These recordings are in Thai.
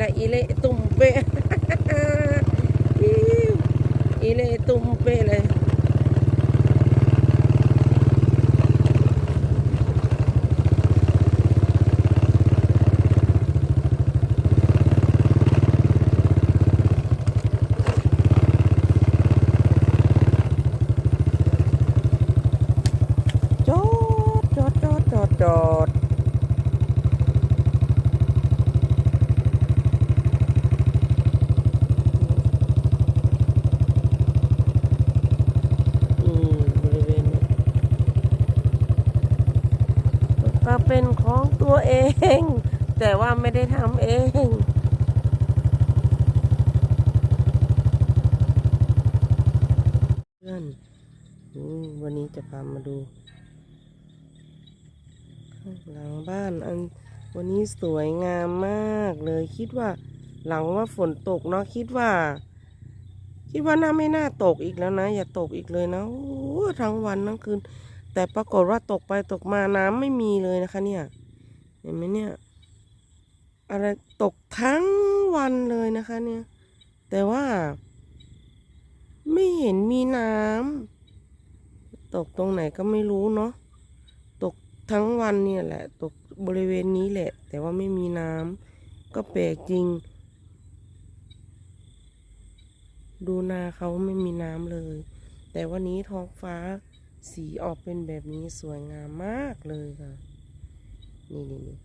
ละอีเละตุ่มเปะอิ๊วอีเละตุ่มเปะเลย จอดจอดจอดจอดจอดอืมบริเวณนี้ ก็เป็นของตัวเอง แต่ว่าไม่ได้ทำเองเพื่อนวันนี้จะพามาดูหลังบ้านอันวันนี้สวยงามมากเลยคิดว่า หลังว่าฝนตกเนาะคิดว่า คิดว่าน่าไม่น่าตกอีกแล้วนะ อย่าตกอีกเลยนะทั้งวันทั้งคืน แต่ปรากฏว่าตกไปตกมาน้ำไม่มีเลยนะคะ เนี่ย เห็นไหมเนี่ย อะไรตกทั้งวันเลยนะคะ เนี่ย แต่ว่า ไม่เห็นมีน้ำตกตรงไหนก็ไม่รู้เนาะตกทั้งวันเนี่ยแหละ ตกบริเวณนี้แหละ แต่ว่าไม่มีน้ำก็แปลกจริง ดูนาเขาไม่มีน้ำเลย แต่วันนี้ท้องฟ้า สีออกเป็นแบบนี้สวยงามมากเลยค่ะ นี่นี่นี่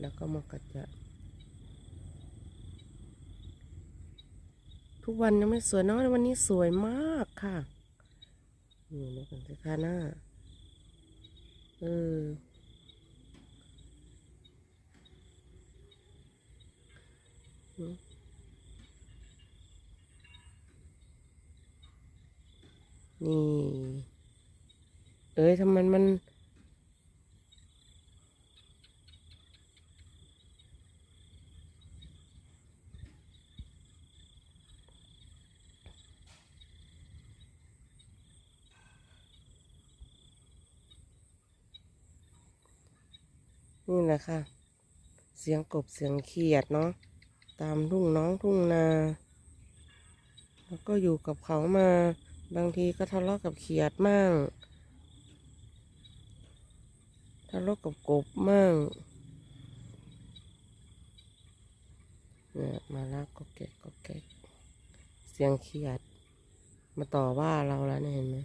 แล้วก็มากระจะ ทุกวันยังไม่สวยเนอะวันนี้สวยมากค่ะ นี่นะกันสิคะหน้า เอออืม นี่ เอ้ยทำไมมัน นี่แหละค่ะ เสียงกบเสียงเขียดเนาะ ตามทุ่งน้องทุ่งนา แล้วก็อยู่กับเขามา บางทีก็ทะเลาะกับเขียดมั่งทะเลาะกับกบมั่งเนี่ยมาลากก็เกะก็เกะเสียงเขียด มาต่อว่าเราแล้วเนี่ยเห็นไหม